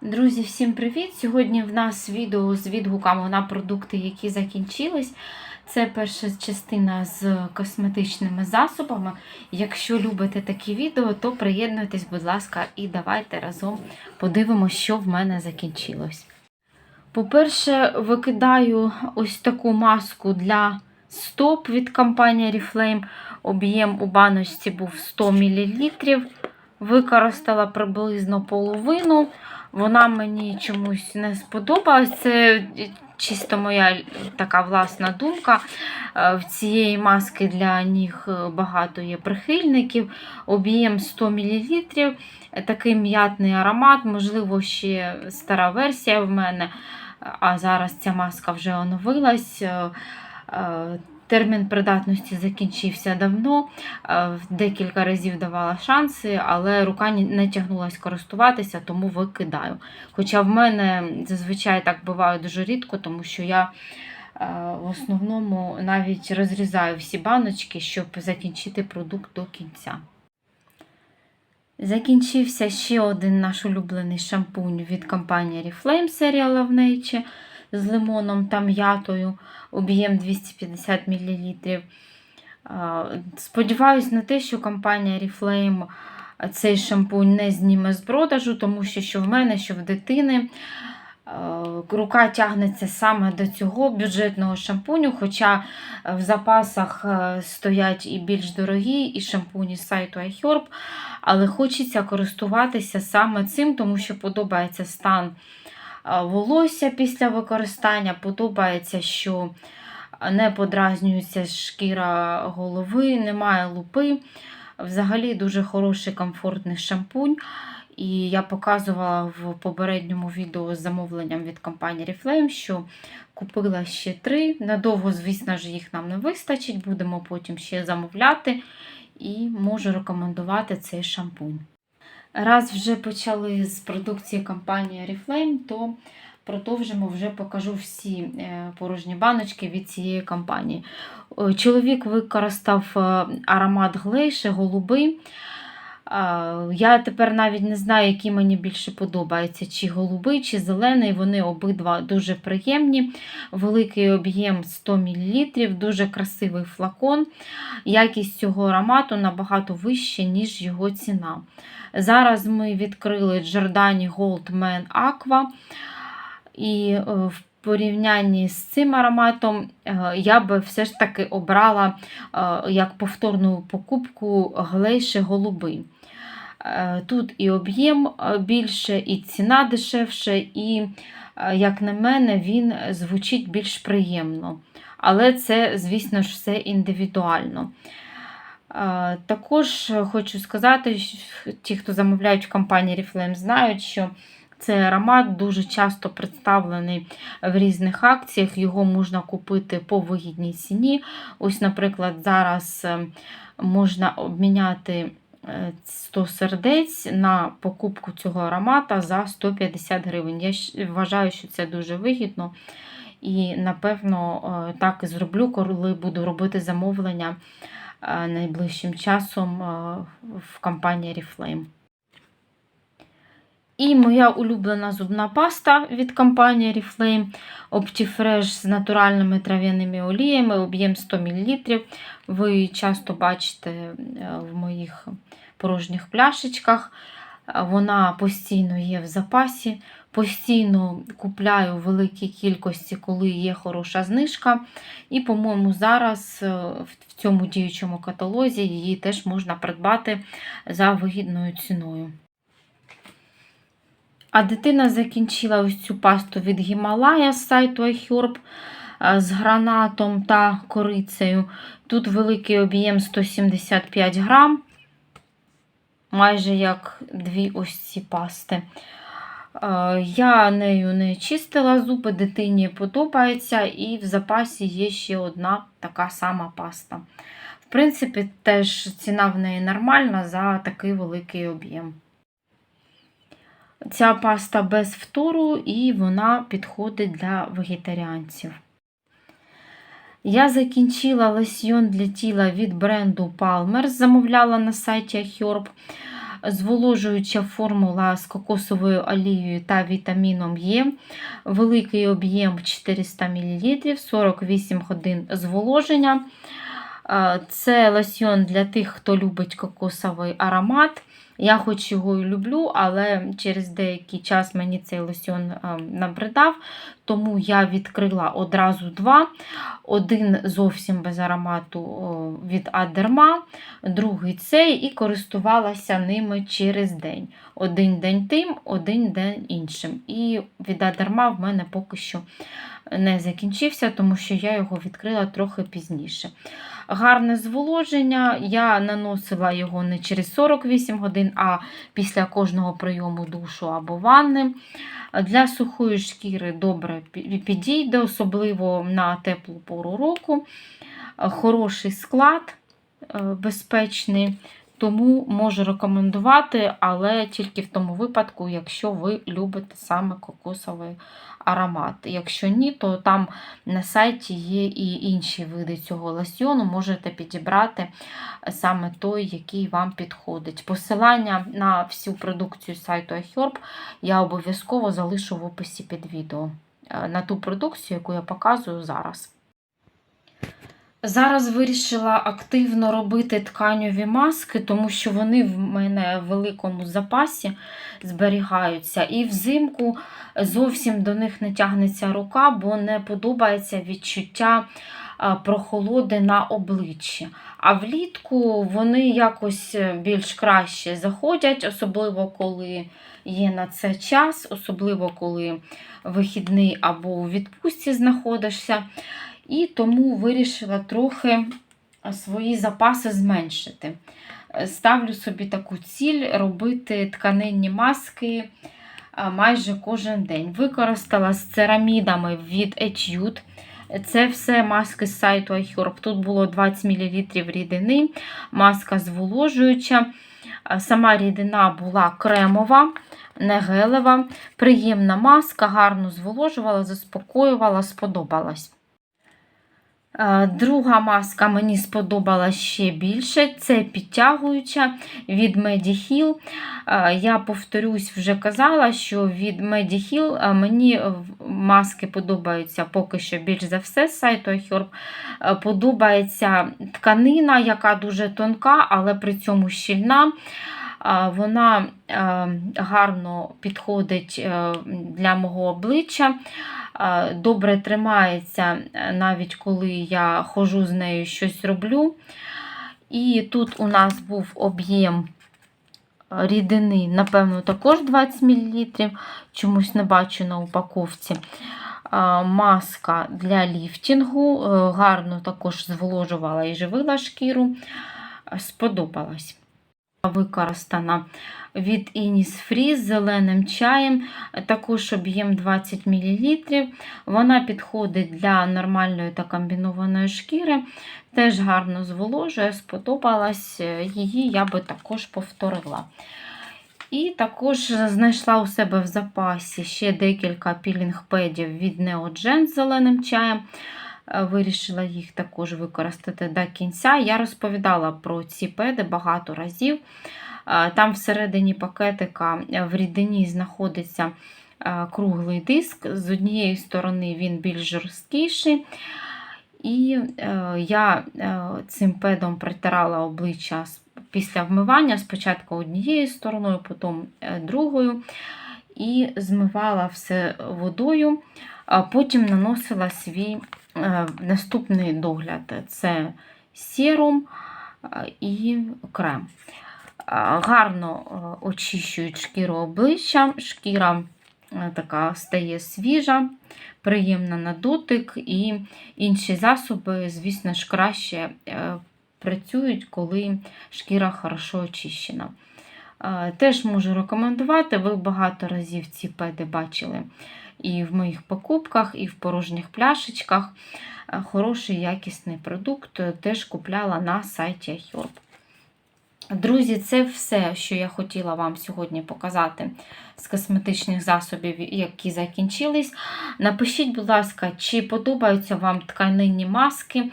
Друзі, всім привіт! Сьогодні в нас відео з відгуками на продукти, які закінчились. Це перша частина з косметичними засобами. Якщо любите такі відео, то приєднуйтесь, будь ласка, і давайте разом подивимося, що в мене закінчилось. По-перше, викидаю ось таку маску для стоп від компанії Oriflame. Об'єм у баночці був 100 мл. Використала приблизно половину. Вона мені чомусь не сподобалась. Це чисто моя така власна думка. Е, В цієї маски для ніг е, багато є прихильників. Об'єм 100 мл. Такий м'ятний аромат, можливо, ще стара версія в мене, а зараз ця маска вже оновилась. Термін придатності закінчився давно, е, декілька разів давала шанси, але рука не тягнулася користуватися, тому викидаю. Хоча в мене зазвичай так буває дуже рідко, тому що я е, в основному навіть розрізаю всі баночки, щоб закінчити продукт до кінця. Закінчився ще один наш улюблений шампунь від компанії Oriflame серія Love Nature з лимоном та м'ятою, об'єм 250 мл. Сподіваюсь на те, що компанія Oriflame цей шампунь не зніме з продажу, тому що що в мене, що в дитини. Рука тягнеться саме до цього бюджетного шампуню, хоча в запасах е, стоять і більш дорогі, і шампуні з сайту iHerb, але хочеться користуватися саме цим, тому що подобається стан волосся після використання, подобається, що не подразнюється шкіра голови, немає лупи. Взагалі дуже хороший комфортний шампунь. І я показувала в попередньому відео з замовленням від компанії Oriflame, що купила ще три. Надовго, звісно ж, їх нам не вистачить, будемо потім ще замовляти. І можу рекомендувати цей шампунь. Раз вже почали з продукції компанії Oriflame, то продовжимо вже покажу всі е, порожні баночки від цієї компанії. Чоловік використав е, аромат глейши, голубий. Я тепер навіть не знаю, який мені більше подобається, чи голубий, чи зелений. Вони обидва дуже приємні. Великий об'єм 100 мл, дуже красивий флакон. Якість цього аромату набагато вища, ніж його ціна. Зараз ми відкрили Giordani Gold Man Aqua. І е, в порівнянні з цим ароматом е, я би все ж таки обрала е, як повторну покупку глейши голубий. Е, Тут і об'єм е, більше, і ціна дешевше, і, е, як на мене, він звучить більш приємно. Але це, звісно ж, все індивідуально. Також хочу сказати, що ті, хто замовляють в компанії Oriflame, знають, що цей аромат дуже часто представлений в різних акціях. Його можна купити по вигідній ціні. Ось, наприклад, зараз можна обміняти 100 сердець на покупку цього аромата за 150 гривень. Я вважаю, що це дуже вигідно. І, напевно, е, так і зроблю, коли буду робити замовлення е, найближчим часом е, в компанії Oriflame. І моя улюблена зубна паста від компанії Oriflame Optifresh з натуральними трав'яними оліями, об'єм 100 мл. Ви часто бачите е, в моїх порожніх пляшечках. Вона постійно є в запасі. Постійно купляю в великій кількості, коли є хороша знижка. І, по-моєму, зараз е, в цьому діючому каталозі її теж можна придбати за вигідною ціною. А дитина закінчила ось цю пасту від Гімалая з сайту iHerb е, з гранатом та корицею. Тут великий об'єм 175 грам, майже як дві ось ці пасти. Е, Я нею не чистила зуби, дитині подобається, і в запасі є ще одна така сама паста. В принципі, теж ціна в неї нормальна за такий великий об'єм. Ця паста без фтору і вона підходить для вегетаріанців. Я закінчила лосьйон для тіла від бренду Palmer, замовляла на сайті Herb. зволожуюча формула з кокосовою олією та вітаміном Е, великий об'єм 400 мл, 48 годин зволоження. Це лосьйон для тих, хто любить кокосовий аромат. Я хоч його і люблю, але через деякий час мені цей лосьон набридав, тому я відкрила одразу два. Один зовсім без аромату від Адерма, другий цей, і користувалася ними через день. Один день тим, один день іншим. І від Адерма в мене поки що не закінчився, тому що я його відкрила трохи пізніше. Гарне зволоження. Я наносила його не через 48 годин, а після кожного прийому душу або ванни. Для сухої шкіри добре підійде, особливо на теплу пору року. Хороший склад, е, безпечний, тому можу рекомендувати, але тільки в тому випадку, якщо ви любите саме кокосовий аромат. Якщо ні, то там на сайті є і інші види цього лосьйону, можете підібрати саме той, який вам підходить. Посилання на всю продукцію сайту iHerb я обов'язково залишу в описі під відео е, на ту продукцію, яку я показую зараз. Зараз вирішила активно робити тканьові маски, тому що вони в мене в великому запасі зберігаються. І взимку зовсім до них не тягнеться рука, бо не подобається відчуття прохолоди на обличчі. А влітку вони якось е, більш краще заходять, особливо коли є на це час, особливо коли вихідний або у відпустці знаходишся. І тому вирішила трохи свої запаси зменшити. Е, Ставлю собі таку ціль робити тканинні маски майже кожен день. Використала з церамідами від Etude. Це все маски з сайту iHerb. Тут було 20 мл рідини, маска зволожуюча. Сама рідина була кремова, не гелева. Приємна маска, гарно зволожувала, заспокоювала, сподобалась. Е, Друга маска мені сподобалась ще більше. Це підтягуюча від Mediheal. Е, Я повторюсь, вже казала, що від Mediheal е, мені маски подобаються поки що більш за все з сайту iHerb. Подобається тканина, яка дуже тонка, але при цьому щільна. Вона гарно підходить для мого обличчя, добре тримається, е, навіть коли я ходжу з нею щось роблю. І тут у нас був об'єм рідини, напевно, також 20 мл, чомусь не бачу на упаковці. Маска для ліфтінгу, е, гарно також зволожувала і живила шкіру. Е, Сподобалась використана від Innisfree з зеленим чаєм, також об'єм 20 мл. Вона підходить для нормальної та комбінованої шкіри, теж гарно зволожує, сподобалась її, я би також повторила. І також знайшла у себе в запасі ще декілька пілінг-педів від Neogen з зеленим чаєм. Е, Вирішила їх також використати до кінця. Я розповідала про ці педи багато разів. Е, Там всередині пакетика е, в рідині знаходиться круглий диск. З однієї сторони він більш жорсткіший. І я цим педом притирала обличчя після вмивання, спочатку однією стороною, потім другою. І змивала все водою, потім наносила свій наступний догляд це серум е, і крем. Е, Гарно е, очищують шкіру обличчя, шкіра е, така стає свіжа, приємна на дотик, і інші засоби, звісно ж, краще е, працюють, коли шкіра хорошо очищена. Е, Теж можу рекомендувати, ви багато разів ці педи бачили і в моїх покупках, і в порожніх пляшечках. Е, Хороший якісний продукт, е, теж купляла на сайті iHerb. Друзі, це все, що я хотіла вам сьогодні показати з косметичних засобів, які закінчились. Напишіть, будь ласка, чи подобаються вам тканинні маски,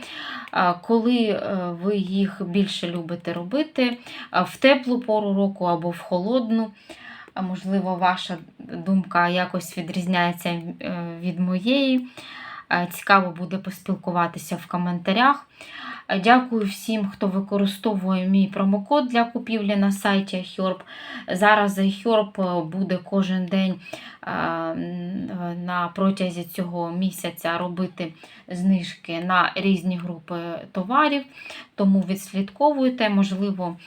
коли е, ви їх більше любите робити, в теплу пору року або в холодну. Можливо, ваша думка якось відрізняється е, від моєї. Е, Цікаво буде поспілкуватися в коментарях. Е, Дякую всім, хто використовує мій промокод для купівлі на сайті iHerb. Зараз iHerb буде кожен день на протязі цього місяця робити знижки на різні групи товарів, тому відслідковуйте, можливо.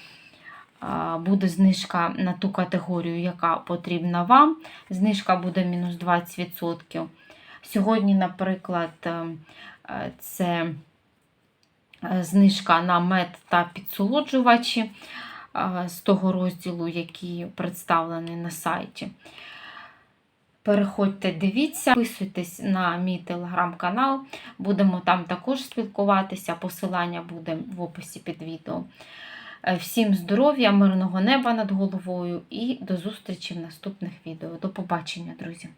Буде знижка на ту категорію, яка потрібна вам. Знижка буде мінус 20%. Сьогодні, наприклад, е, е, це е, знижка на мед та підсолоджувачі з того розділу, який представлений на сайті. Переходьте, дивіться, підписуйтесь на мій телеграм-канал. Будемо там також спілкуватися. Посилання буде в описі під відео. Е, Всім здоров'я, мирного неба над головою і до зустрічі в наступних відео. До побачення, друзі!